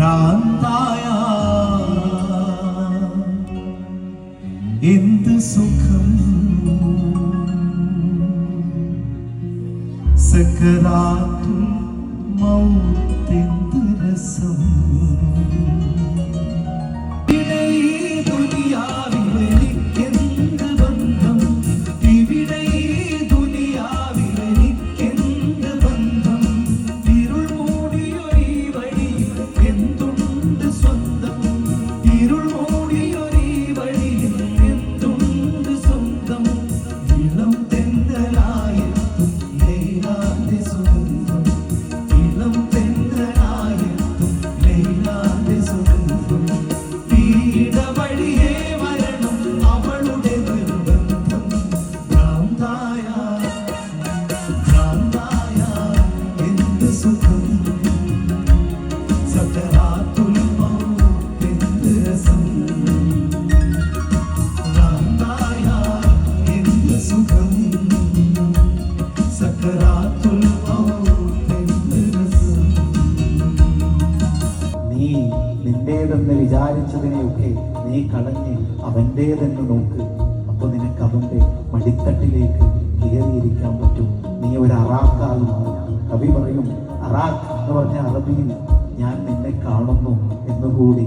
ഭ്രാന്തായ. എന്ത് സുഖം? സക്കരാത്തു മൗത്തെന്ത് you know. നീ നിന്റേതെന്ന് വിചാരിച്ചതിനെയൊക്കെ നീ കളഞ്ഞ് അവന്റേതെന്ന് നോക്ക്. അപ്പൊ നിനക്ക് അവന്റെ മടിത്തട്ടിലേക്ക് കയറിയിരിക്കാൻ പറ്റും. നീ ഒരു അറാക്കായി. കവി പറയും അറാഖ് എന്ന് പറഞ്ഞ അറബിയിൽ ഞാൻ നിന്നെ കാണുന്നു എന്നുകൂടി.